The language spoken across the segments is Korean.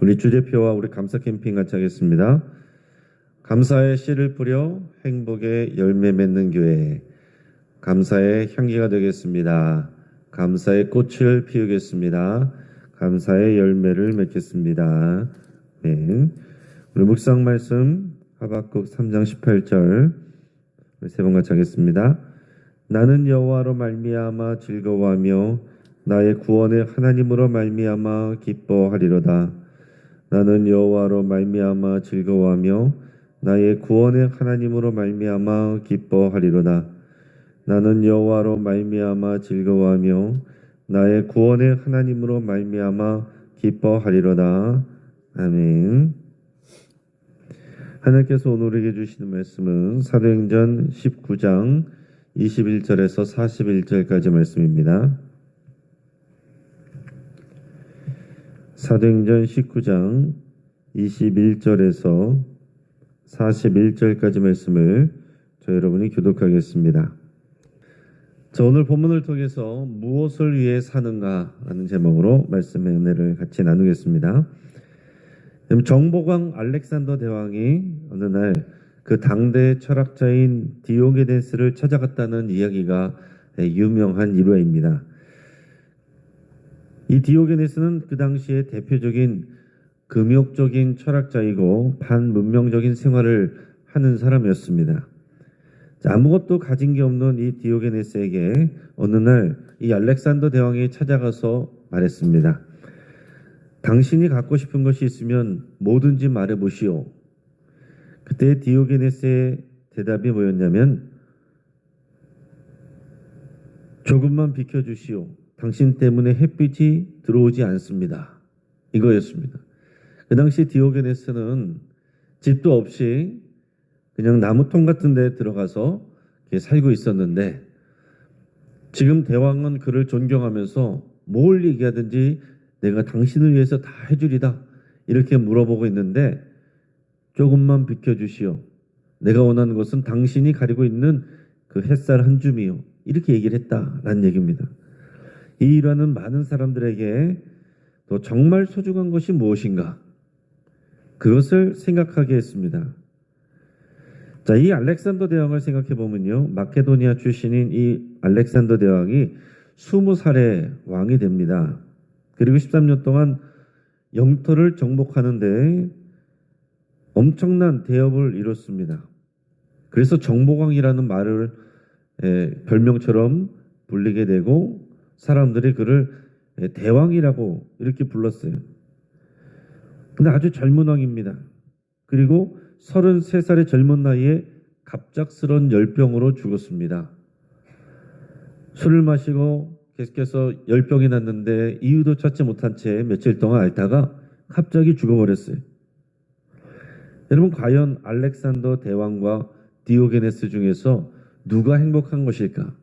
우리 주 대표와 우리 감사 캠핑 같이 하겠습니다. 감사의 씨를 뿌려 행복의 열매 맺는 교회. 감사의 향기가 되겠습니다. 감사의 꽃을 피우겠습니다. 감사의 열매를 맺겠습니다. 네. 우리 묵상 말씀 하박국 3장 18절 세 번 같이 하겠습니다. 나는 여호와로 말미암아 즐거워하며 나의 구원의 하나님으로 말미암아 기뻐하리로다. 나는 여호와로 말미암아 즐거워하며 나의 구원의 하나님으로 말미암아 기뻐하리로다. 나는 여호와로 말미암아 즐거워하며 나의 구원의 하나님으로 말미암아 기뻐하리로다. 아멘. 하나님께서 오늘 우리에게 주시는 말씀은 사도행전 19장 21절에서 41절까지 말씀입니다. 사도행전 19장 21절에서 41절까지 말씀을 저 여러분이 교독하겠습니다. 자, 오늘 본문을 통해서 무엇을 위해 사는가라는 제목으로 말씀의 은혜를 같이 나누겠습니다. 정보광 알렉산더 대왕이 어느 날 그 당대 철학자인 디오게네스를 찾아갔다는 이야기가 유명한 일화입니다. 이 디오게네스는 그 당시에 대표적인 금욕적인 철학자이고 반문명적인 생활을 하는 사람이었습니다. 아무것도 가진 게 없는 이 디오게네스에게 어느 날 이 알렉산더 대왕이 찾아가서 말했습니다. 당신이 갖고 싶은 것이 있으면 뭐든지 말해 보시오. 그때 디오게네스의 대답이 뭐였냐면 조금만 비켜주시오. 당신 때문에 햇빛이 들어오지 않습니다. 이거였습니다. 그 당시 디오게네스는 집도 없이 그냥 나무통 같은 데 들어가서 살고 있었는데 지금 대왕은 그를 존경하면서 뭘 얘기하든지 내가 당신을 위해서 다 해주리다 이렇게 물어보고 있는데 조금만 비켜주시오. 내가 원하는 것은 당신이 가리고 있는 그 햇살 한 줌이요. 이렇게 얘기를 했다라는 얘기입니다. 이 일화는 많은 사람들에게 또 정말 소중한 것이 무엇인가 그것을 생각하게 했습니다. 자, 이 알렉산더 대왕을 생각해 보면요. 마케도니아 출신인 이 알렉산더 대왕이 20살에 왕이 됩니다. 그리고 13년 동안 영토를 정복하는데 엄청난 대업을 이뤘습니다. 그래서 정보광이라는 말을 에, 별명처럼 불리게 되고 사람들이 그를 에, 대왕이라고 이렇게 불렀어요. 근데 아주 젊은 왕입니다. 그리고 33살의 젊은 나이에 갑작스런 열병으로 죽었습니다. 술을 마시고 계속해서 열병이 났는데 이유도 찾지 못한 채 며칠 동안 앓다가 갑자기 죽어버렸어요. 여러분 과연 알렉산더 대왕과 디오게네스 중에서 누가 행복한 것일까?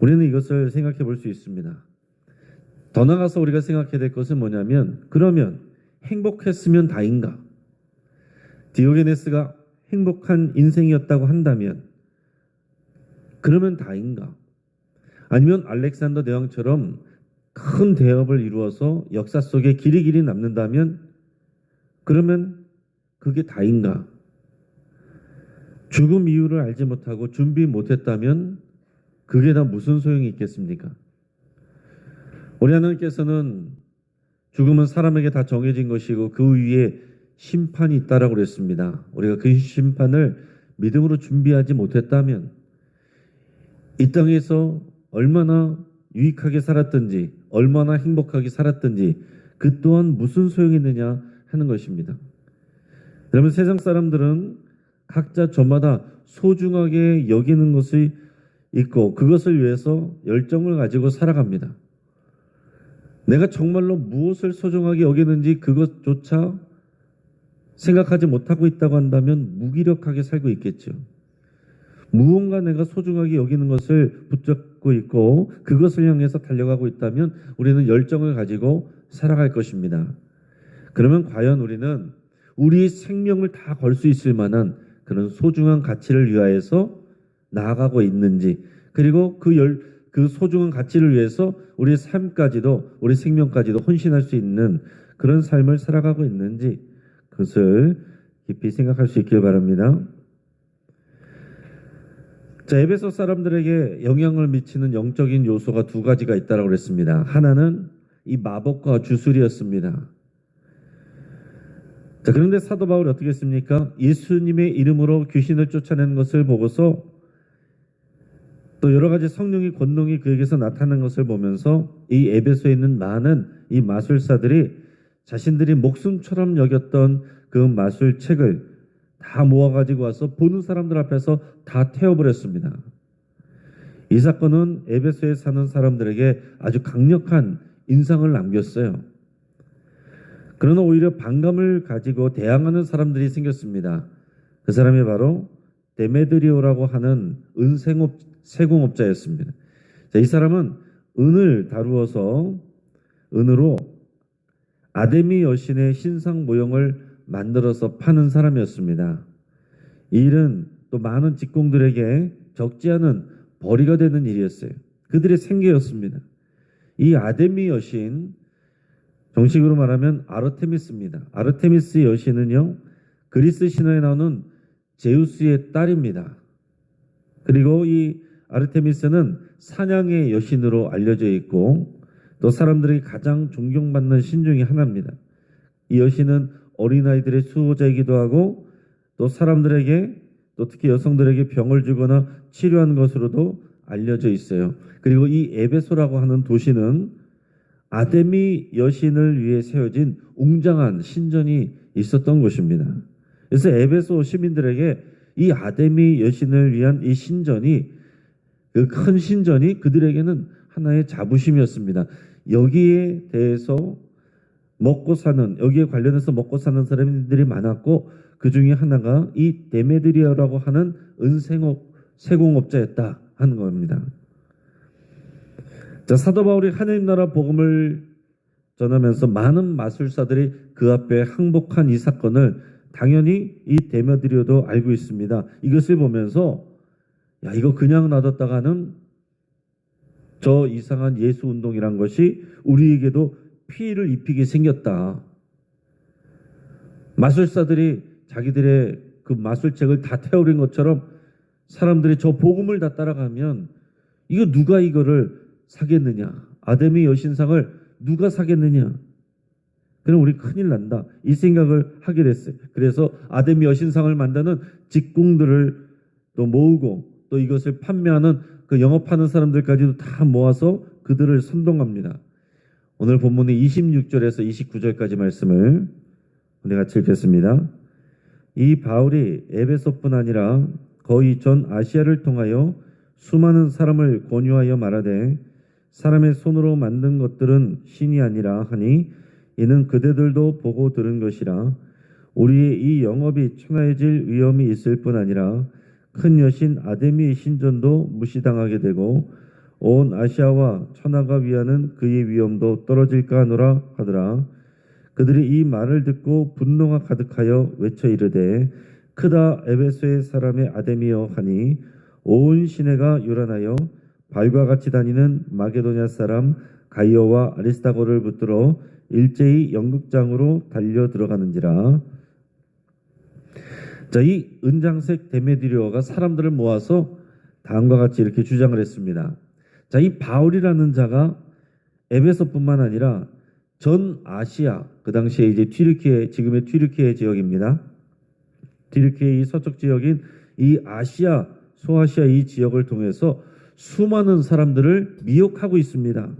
우리는 이것을 생각해 볼 수 있습니다. 더 나가서 우리가 생각해야 될 것은 뭐냐면 그러면 행복했으면 다인가? 디오게네스가 행복한 인생이었다고 한다면 그러면 다인가? 아니면 알렉산더 대왕처럼 큰 대업을 이루어서 역사 속에 길이 길이 남는다면 그러면 그게 다인가? 죽음 이유를 알지 못하고 준비 못했다면 그게 다 무슨 소용이 있겠습니까? 우리 하나님께서는 죽음은 사람에게 다 정해진 것이고 그 위에 심판이 있다라고 그랬습니다. 우리가 그 심판을 믿음으로 준비하지 못했다면 이 땅에서 얼마나 유익하게 살았든지 얼마나 행복하게 살았든지 그 또한 무슨 소용이 있느냐 하는 것입니다. 여러분 세상 사람들은 각자 저마다 소중하게 여기는 것이 있고 그것을 위해서 열정을 가지고 살아갑니다. 내가 정말로 무엇을 소중하게 여기는지 그것조차 생각하지 못하고 있다고 한다면 무기력하게 살고 있겠죠. 무언가 내가 소중하게 여기는 것을 붙잡고 있고 그것을 향해서 달려가고 있다면 우리는 열정을 가지고 살아갈 것입니다. 그러면 과연 우리는 우리의 생명을 다 걸 수 있을 만한 그런 소중한 가치를 위하여서 나아가고 있는지 그리고 그 열, 그 소중한 가치를 위해서 우리의 삶까지도 우리 생명까지도 헌신할 수 있는 그런 삶을 살아가고 있는지 그것을 깊이 생각할 수 있길 바랍니다. 자, 에베소 사람들에게 영향을 미치는 영적인 요소가 두 가지가 있다고 그랬습니다. 하나는 이 마법과 주술이었습니다. 자, 그런데 사도 바울이 어떻게 했습니까? 예수님의 이름으로 귀신을 쫓아내는 것을 보고서 또 여러 가지 성령의 권능이 그에게서 나타나는 것을 보면서 이 에베소에 있는 많은 이 마술사들이 자신들이 목숨처럼 여겼던 그 마술책을 다 모아가지고 와서 보는 사람들 앞에서 다 태워버렸습니다. 이 사건은 에베소에 사는 사람들에게 아주 강력한 인상을 남겼어요. 그러나 오히려 반감을 가지고 대항하는 사람들이 생겼습니다. 그 사람이 바로 데메드리오라고 하는 은생업 세공업자였습니다. 자, 이 사람은 은을 다루어서 은으로 아데미 여신의 신상 모형을 만들어서 파는 사람이었습니다. 이 일은 또 많은 직공들에게 적지 않은 벌이가 되는 일이었어요. 그들의 생계였습니다. 이 아데미 여신 정식으로 말하면 아르테미스입니다. 아르테미스 여신은요 그리스 신화에 나오는 제우스의 딸입니다. 그리고 이 아르테미스는 사냥의 여신으로 알려져 있고 또 사람들이 가장 존경받는 신 중의 하나입니다. 이 여신은 어린아이들의 수호자이기도 하고 또 사람들에게 또 특히 여성들에게 병을 주거나 치료하는 것으로도 알려져 있어요. 그리고 이 에베소라고 하는 도시는 아데미 여신을 위해 세워진 웅장한 신전이 있었던 곳입니다. 그래서 에베소 시민들에게 이 아데미 여신을 위한 이 신전이 그 큰 신전이 그들에게는 하나의 자부심이었습니다. 여기에 대해서 먹고 사는 여기에 관련해서 먹고 사는 사람들이 많았고 그 중에 하나가 이 데메드리아라고 하는 은생업 세공업자였다 하는 겁니다. 자 사도 바울이 하나님 나라 복음을 전하면서 많은 마술사들이 그 앞에 항복한 이 사건을 당연히 이 데메드리오도 알고 있습니다. 이것을 보면서 야 이거 그냥 놔뒀다가는 저 이상한 예수 운동이란 것이 우리에게도 피해를 입히게 생겼다. 마술사들이 자기들의 그 마술책을 다 태워린 것처럼 사람들이 저 복음을 다 따라가면 이거 누가 이거를 사겠느냐? 아데미 여신상을 누가 사겠느냐? 그럼 우리 큰일 난다. 이 생각을 하게 됐어요. 그래서 아데미 여신상을 만드는 직공들을 또 모으고 또 이것을 판매하는 그 영업하는 사람들까지도 다 모아서 그들을 선동합니다. 오늘 본문의 26절에서 29절까지 말씀을 우리 같이 읽겠습니다. 이 바울이 에베소뿐 아니라 거의 전 아시아를 통하여 수많은 사람을 권유하여 말하되 사람의 손으로 만든 것들은 신이 아니라 하니 이는 그대들도 보고 들은 것이라 우리의 이 영업이 천하해질 위험이 있을 뿐 아니라 큰 여신 아데미의 신전도 무시당하게 되고 온 아시아와 천하가 위하는 그의 위엄도 떨어질까 하노라 하더라. 그들이 이 말을 듣고 분노가 가득하여 외쳐 이르되 크다 에베소의 사람의 아데미여 하니 온 시내가 요란하여 발과 같이 다니는 마게도냐 사람 가이오와 아리스타고를 붙들어 일제히 연극장으로 달려 들어가는지라. 자, 이 은장색 데메디리오가 사람들을 모아서 다음과 같이 이렇게 주장을 했습니다. 자, 이 바울이라는 자가 에베소뿐만 아니라 전 아시아, 그 당시에 이제 튀르키예, 지금의 튀르키예 지역입니다. 튀르키예 이 서쪽 지역인 이 아시아, 소아시아 이 지역을 통해서 수많은 사람들을 미혹하고 있습니다.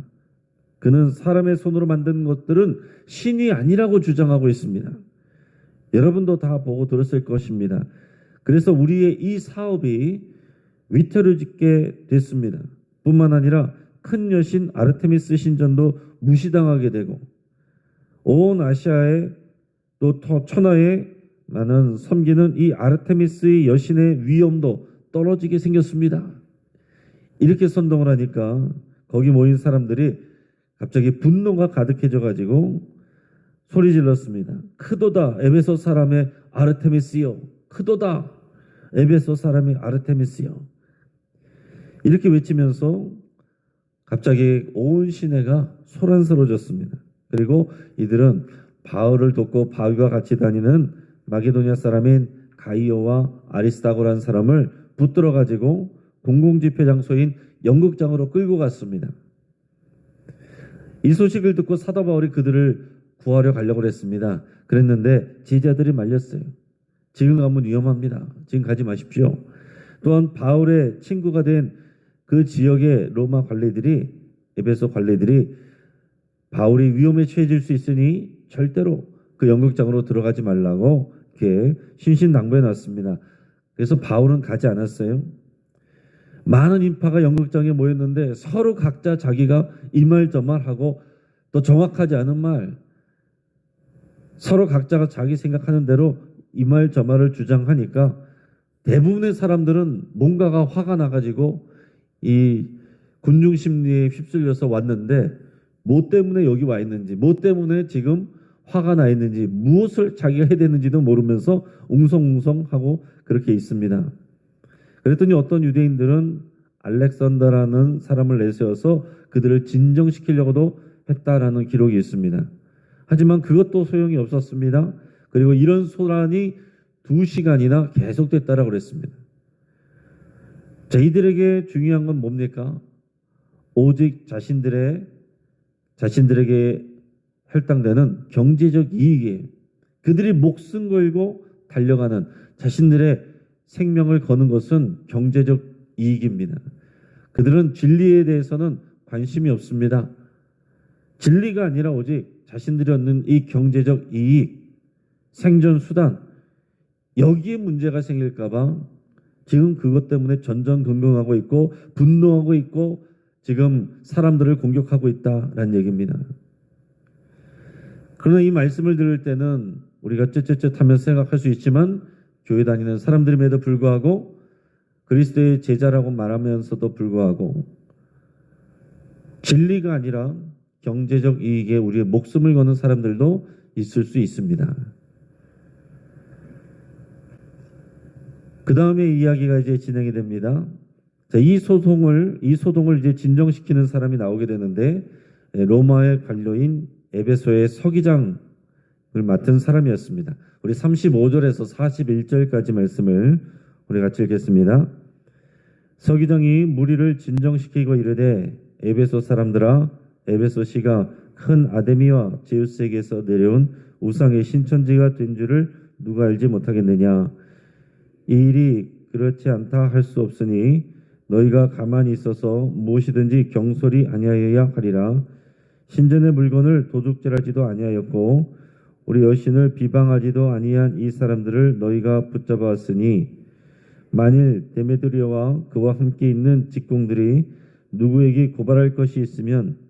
그는 사람의 손으로 만든 것들은 신이 아니라고 주장하고 있습니다. 여러분도 다 보고 들었을 것입니다. 그래서 우리의 이 사업이 위태로짓게 됐습니다. 뿐만 아니라 큰 여신 아르테미스 신전도 무시당하게 되고 온 아시아에 또 천하에 많은 섬기는 이 아르테미스의 여신의 위엄도 떨어지게 생겼습니다. 이렇게 선동을 하니까 거기 모인 사람들이 갑자기 분노가 가득해져 가지고 소리 질렀습니다. 크도다 에베소 사람의 아르테미스요. 크도다 에베소 사람의 아르테미스요. 이렇게 외치면서 갑자기 온 시내가 소란스러워졌습니다. 그리고 이들은 바울을 돕고 바울과 같이 다니는 마게도니아 사람인 가이오와 아리스타고라는 사람을 붙들어 가지고 공공집회 장소인 연극장으로 끌고 갔습니다. 이 소식을 듣고 사도 바울이 그들을 구하려 가려고 했습니다. 그랬는데 제자들이 말렸어요. 지금 가면 위험합니다. 지금 가지 마십시오. 또한 바울의 친구가 된 그 지역의 로마 관리들이 에베소 관리들이 바울이 위험에 처해질 수 있으니 절대로 그 연극장으로 들어가지 말라고 이렇게 신신당부해 놨습니다. 그래서 바울은 가지 않았어요. 많은 인파가 연극장에 모였는데 서로 각자 자기가 이 말 저 말 하고 또 정확하지 않은 말 서로 각자가 자기 생각하는 대로 이 말 저 말을 주장하니까 대부분의 사람들은 뭔가가 화가 나가지고 이 군중 심리에 휩쓸려서 왔는데 뭐 때문에 여기 와 있는지 뭐 때문에 지금 화가 나 있는지 무엇을 자기가 해야 되는지도 모르면서 웅성웅성하고 그렇게 있습니다. 그랬더니 어떤 유대인들은 알렉산더라는 사람을 내세워서 그들을 진정시키려고도 했다라는 기록이 있습니다. 하지만 그것도 소용이 없었습니다. 그리고 이런 소란이 두 시간이나 계속됐다라고 그랬습니다. 자, 이들에게 중요한 건 뭡니까? 오직 자신들의 자신들에게 할당되는 경제적 이익이에요. 그들이 목숨 걸고 달려가는 자신들의 생명을 거는 것은 경제적 이익입니다. 그들은 진리에 대해서는 관심이 없습니다. 진리가 아니라 오직 자신들이 얻는 이 경제적 이익, 생존 수단, 여기에 문제가 생길까봐 지금 그것 때문에 전전긍긍하고 있고 분노하고 있고 지금 사람들을 공격하고 있다라는 얘기입니다. 그러나 이 말씀을 들을 때는 우리가 쯧쯧쯧하면서 생각할 수 있지만 교회 다니는 사람들임에도 불구하고 그리스도의 제자라고 말하면서도 불구하고 진리가 아니라 경제적 이익에 우리의 목숨을 거는 사람들도 있을 수 있습니다. 그 다음에 이야기가 이제 진행이 됩니다. 자, 이 소송을 이 소동을 이제 진정시키는 사람이 나오게 되는데 예, 로마의 관료인 에베소의 서기장을 맡은 사람이었습니다. 우리 35절에서 41절까지 말씀을 우리 같이 읽겠습니다. 서기장이 무리를 진정시키고 이르되 에베소 사람들아 에베소 시가 큰 아데미와 제우스에게서 내려온 우상의 신천지가 된 줄을 누가 알지 못하겠느냐? 이 일이 그렇지 않다 할 수 없으니 너희가 가만히 있어서 무엇이든지 경솔이 아니하여야 하리라. 신전의 물건을 도둑질하지도 아니하였고 우리 여신을 비방하지도 아니한 이 사람들을 너희가 붙잡았으니 만일 데메드리오와 그와 함께 있는 직공들이 누구에게 고발할 것이 있으면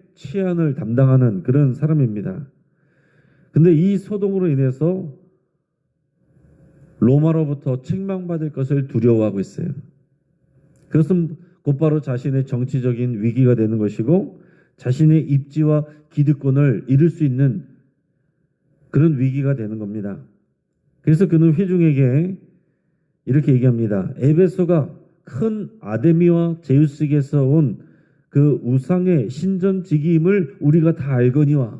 치안을 담당하는 그런 사람입니다. 근데 이 소동으로 인해서 로마로부터 책망받을 것을 두려워하고 있어요. 그것은 곧바로 자신의 정치적인 위기가 되는 것이고 자신의 입지와 기득권을 잃을 수 있는 그런 위기가 되는 겁니다. 그래서 그는 회중에게 이렇게 얘기합니다. 에베소가 큰 아데미와 제우스에게서 온 그 우상의 신전지기임을 우리가 다 알거니와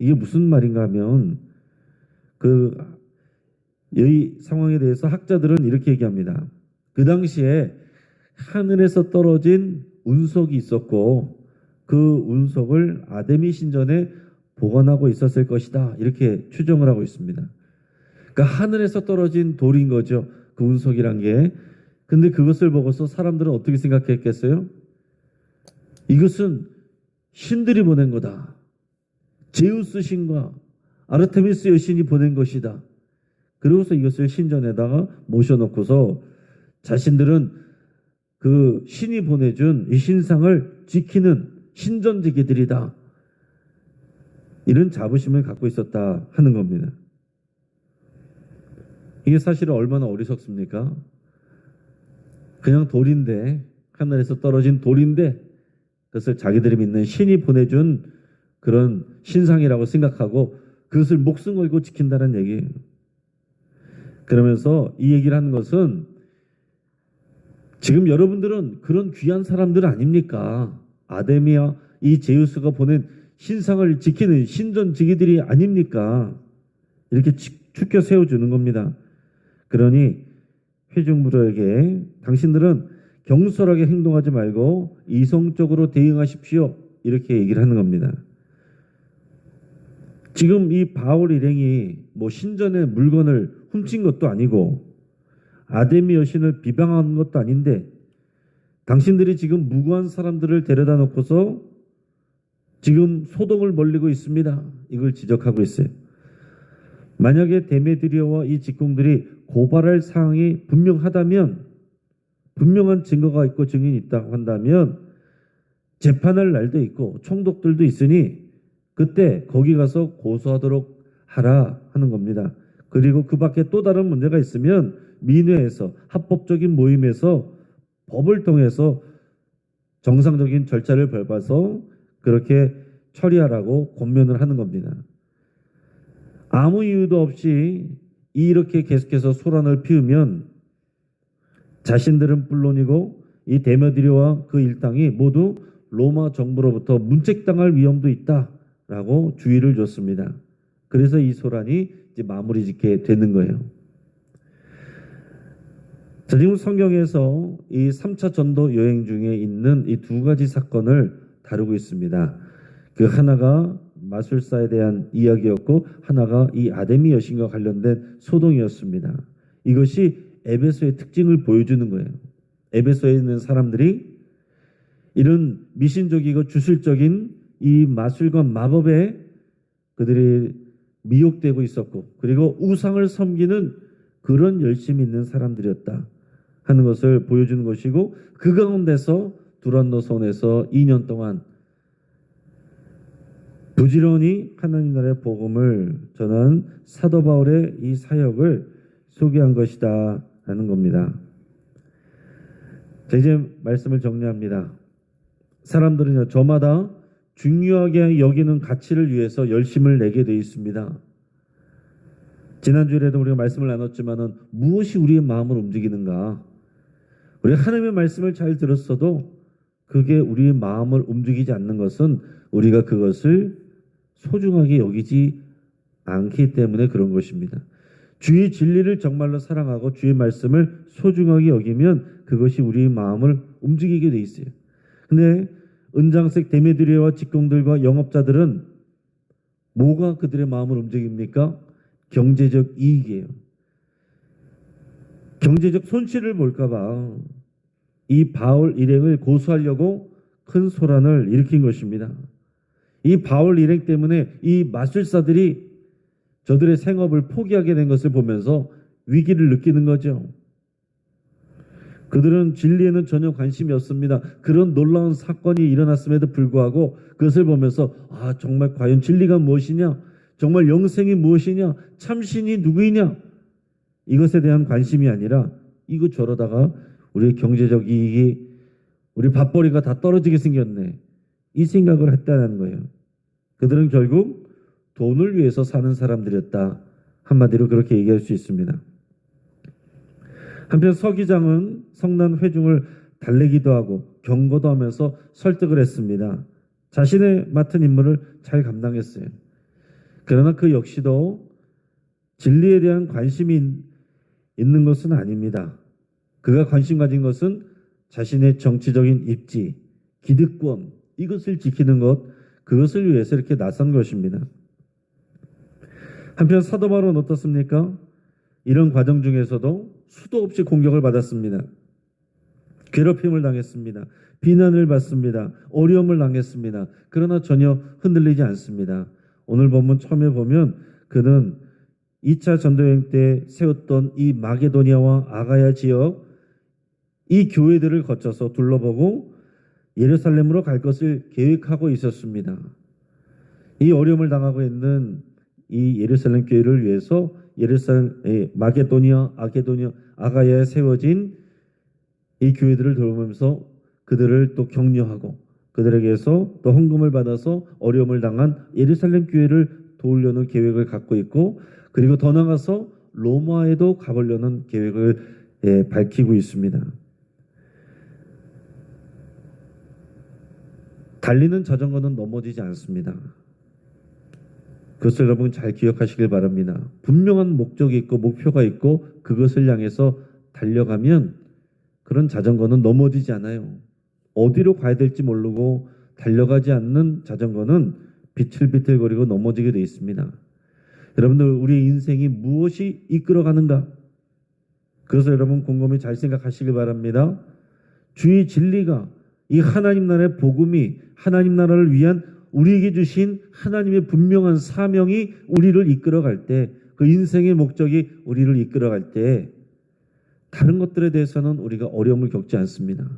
이게 무슨 말인가 하면 그 이 상황에 대해서 학자들은 이렇게 얘기합니다. 그 당시에 하늘에서 떨어진 운석이 있었고 그 운석을 아데미 신전에 보관하고 있었을 것이다. 이렇게 추정을 하고 있습니다. 그러니까 하늘에서 떨어진 돌인 거죠. 그 운석이란 게. 근데 그것을 보고서 사람들은 어떻게 생각했겠어요? 이것은 신들이 보낸 거다. 제우스 신과 아르테미스 여신이 보낸 것이다. 그러고서 이것을 신전에다가 모셔놓고서 자신들은 그 신이 보내준 이 신상을 지키는 신전지기들이다. 이런 자부심을 갖고 있었다 하는 겁니다. 이게 사실은 얼마나 어리석습니까? 그냥 돌인데 하늘에서 떨어진 돌인데 그것을 자기들이 믿는 신이 보내준 그런 신상이라고 생각하고 그것을 목숨 걸고 지킨다는 얘기예요. 그러면서 이 얘기를 하는 것은 지금 여러분들은 그런 귀한 사람들 아닙니까? 아데미아 이 제우스가 보낸 신상을 지키는 신전 지기들이 아닙니까? 이렇게 축켜 세워주는 겁니다. 그러니 회중부들에게 당신들은 경솔하게 행동하지 말고 이성적으로 대응하십시오. 이렇게 얘기를 하는 겁니다. 지금 이 바울 일행이 뭐 신전의 물건을 훔친 것도 아니고 아데미 여신을 비방한 것도 아닌데 당신들이 지금 무고한 사람들을 데려다 놓고서 지금 소동을 벌리고 있습니다. 이걸 지적하고 있어요. 만약에 데메드리오와 이 직공들이 고발할 사항이 분명하다면 분명한 증거가 있고 증인이 있다고 한다면 재판할 날도 있고 총독들도 있으니 그때 거기 가서 고소하도록 하라 하는 겁니다. 그리고 그 밖에 또 다른 문제가 있으면 민회에서 합법적인 모임에서 법을 통해서 정상적인 절차를 밟아서 그렇게 처리하라고 권면을 하는 겁니다. 아무 이유도 없이 이렇게 계속해서 소란을 피우면 자신들은 물론이고 이 데메드리와 그 일당이 모두 로마 정부로부터 문책당할 위험도 있다라고 주의를 줬습니다. 그래서 이 소란이 이제 마무리 짓게 되는 거예요. 자, 지금 성경에서 이 3차 전도 여행 중에 있는 이 두 가지 사건을 다루고 있습니다. 그 하나가 마술사에 대한 이야기였고 하나가 이 아데미 여신과 관련된 소동이었습니다. 이것이 에베소의 특징을 보여주는 거예요. 에베소에 있는 사람들이 이런 미신적이고 주술적인 이 마술과 마법에 그들이 미혹되고 있었고 그리고 우상을 섬기는 그런 열심이 있는 사람들이었다 하는 것을 보여주는 것이고 그 가운데서 두란노 손에서 2년 동안 부지런히 하나님 나라의 복음을 전한 사도 바울의 이 사역을 소개한 것이다 라는 겁니다. 자, 이제 말씀을 정리합니다. 사람들은요, 저마다 중요하게 여기는 가치를 위해서 열심을 내게 되어 있습니다. 지난주에도 우리가 말씀을 나눴지만은 무엇이 우리의 마음을 움직이는가? 우리 하나님의 말씀을 잘 들었어도 그게 우리의 마음을 움직이지 않는 것은 우리가 그것을 소중하게 여기지 않기 때문에 그런 것입니다. 주의 진리를 정말로 사랑하고 주의 말씀을 소중하게 여기면 그것이 우리의 마음을 움직이게 돼 있어요. 근데 은장색 데메드리와 직공들과 영업자들은 뭐가 그들의 마음을 움직입니까? 경제적 이익이에요. 경제적 손실을 볼까봐 이 바울 일행을 고소하려고 큰 소란을 일으킨 것입니다. 이 바울 일행 때문에 이 마술사들이 저들의 생업을 포기하게 된 것을 보면서 위기를 느끼는 거죠. 그들은 진리에는 전혀 관심이 없습니다. 그런 놀라운 사건이 일어났음에도 불구하고 그것을 보면서 아 정말 과연 진리가 무엇이냐? 정말 영생이 무엇이냐? 참신이 누구이냐? 이것에 대한 관심이 아니라 이거 저러다가 우리의 경제적 이익이 우리 밥벌이가 다 떨어지게 생겼네. 이 생각을 했다는 거예요. 그들은 결국 돈을 위해서 사는 사람들이었다. 한마디로 그렇게 얘기할 수 있습니다. 한편 서기장은 성난 회중을 달래기도 하고 경고도 하면서 설득을 했습니다. 자신의 맡은 임무를 잘 감당했어요. 그러나 그 역시도 진리에 대한 관심이 있는 것은 아닙니다. 그가 관심 가진 것은 자신의 정치적인 입지, 기득권, 이것을 지키는 것, 그것을 위해서 이렇게 나선 것입니다. 한편 사도 바울은 어떻습니까? 이런 과정 중에서도 수도 없이 공격을 받았습니다. 괴롭힘을 당했습니다. 비난을 받습니다. 어려움을 당했습니다. 그러나 전혀 흔들리지 않습니다. 오늘 본문 처음에 보면 그는 2차 전도여행 때 세웠던 이 마게도니아와 아가야 지역 이 교회들을 거쳐서 둘러보고 예루살렘으로 갈 것을 계획하고 있었습니다. 이 어려움을 당하고 있는 이 예루살렘 교회를 위해서 예루살렘 예, 마게도니아, 아게도니아, 아가야에 세워진 이 교회들을 돌보면서 그들을 또 격려하고 그들에게서 또 헌금을 받아서 어려움을 당한 예루살렘 교회를 도우려는 계획을 갖고 있고 그리고 더 나아가서 로마에도 가보려는 계획을 예, 밝히고 있습니다. 달리는 자전거는 넘어지지 않습니다. 그것을 여러분 잘 기억하시길 바랍니다. 분명한 목적이 있고 목표가 있고 그것을 향해서 달려가면 그런 자전거는 넘어지지 않아요. 어디로 가야 될지 모르고 달려가지 않는 자전거는 비틀비틀거리고 넘어지게 되어 있습니다. 여러분들 우리 인생이 무엇이 이끌어가는가? 그래서 여러분 곰곰이 잘 생각하시길 바랍니다. 주의 진리가 이 하나님 나라의 복음이 하나님 나라를 위한 우리에게 주신 하나님의 분명한 사명이 우리를 이끌어갈 때 그 인생의 목적이 우리를 이끌어갈 때 다른 것들에 대해서는 우리가 어려움을 겪지 않습니다.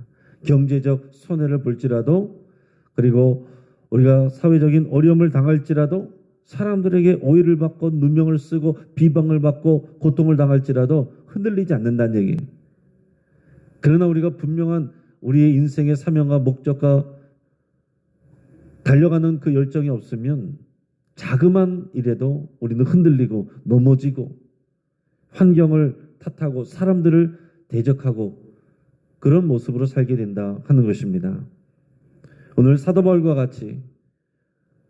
경제적 손해를 볼지라도 그리고 우리가 사회적인 어려움을 당할지라도 사람들에게 오해를 받고 누명을 쓰고 비방을 받고 고통을 당할지라도 흔들리지 않는다는 얘기예요. 그러나 우리가 분명한 우리의 인생의 사명과 목적과 달려가는 그 열정이 없으면 자그만 일에도 우리는 흔들리고 넘어지고 환경을 탓하고 사람들을 대적하고 그런 모습으로 살게 된다 하는 것입니다. 오늘 사도 바울과 같이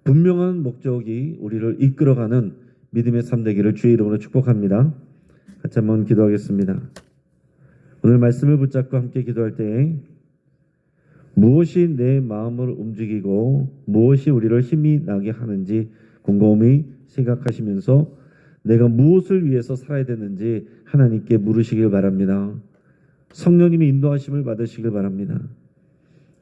분명한 목적이 우리를 이끌어가는 믿음의 삶 되기를 주의 이름으로 축복합니다. 같이 한번 기도하겠습니다. 오늘 말씀을 붙잡고 함께 기도할 때 무엇이 내 마음을 움직이고 무엇이 우리를 힘이 나게 하는지 곰곰이 생각하시면서 내가 무엇을 위해서 살아야 되는지 하나님께 물으시길 바랍니다. 성령님의 인도하심을 받으시길 바랍니다.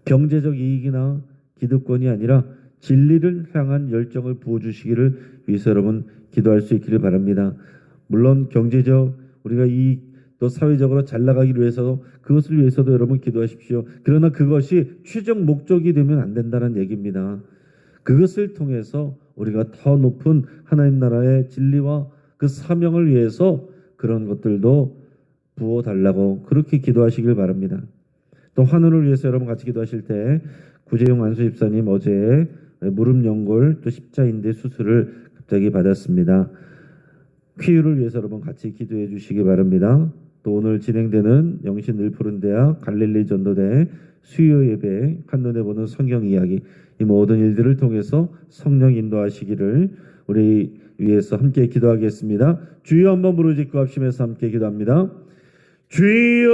경제적 이익이나 기득권이 아니라 진리를 향한 열정을 부어주시기를 위해서 여러분 기도할 수 있기를 바랍니다. 물론 경제적 우리가 이 또 사회적으로 잘 나가기를 위해서 그것을 위해서도 여러분 기도하십시오. 그러나 그것이 최종 목적이 되면 안 된다는 얘기입니다. 그것을 통해서 우리가 더 높은 하나님 나라의 진리와 그 사명을 위해서 그런 것들도 부어 달라고 그렇게 기도하시길 바랍니다. 또 환원을 위해서 여러분 같이 기도하실 때 구재용 안수 집사님 어제 무릎 연골 또 십자인대 수술을 갑자기 받았습니다. 퀴유를 위해서 여러분 같이 기도해 주시기 바랍니다. 또 오늘 진행되는 영신 늘푸른대학 갈릴리 전도대 수요 예배 한눈에 보는 성경 이야기 이 모든 일들을 통해서 성령 인도하시기를 우리 위해서 함께 기도하겠습니다. 주여 한번 부르짖고 합심해서 함께 기도합니다. 주여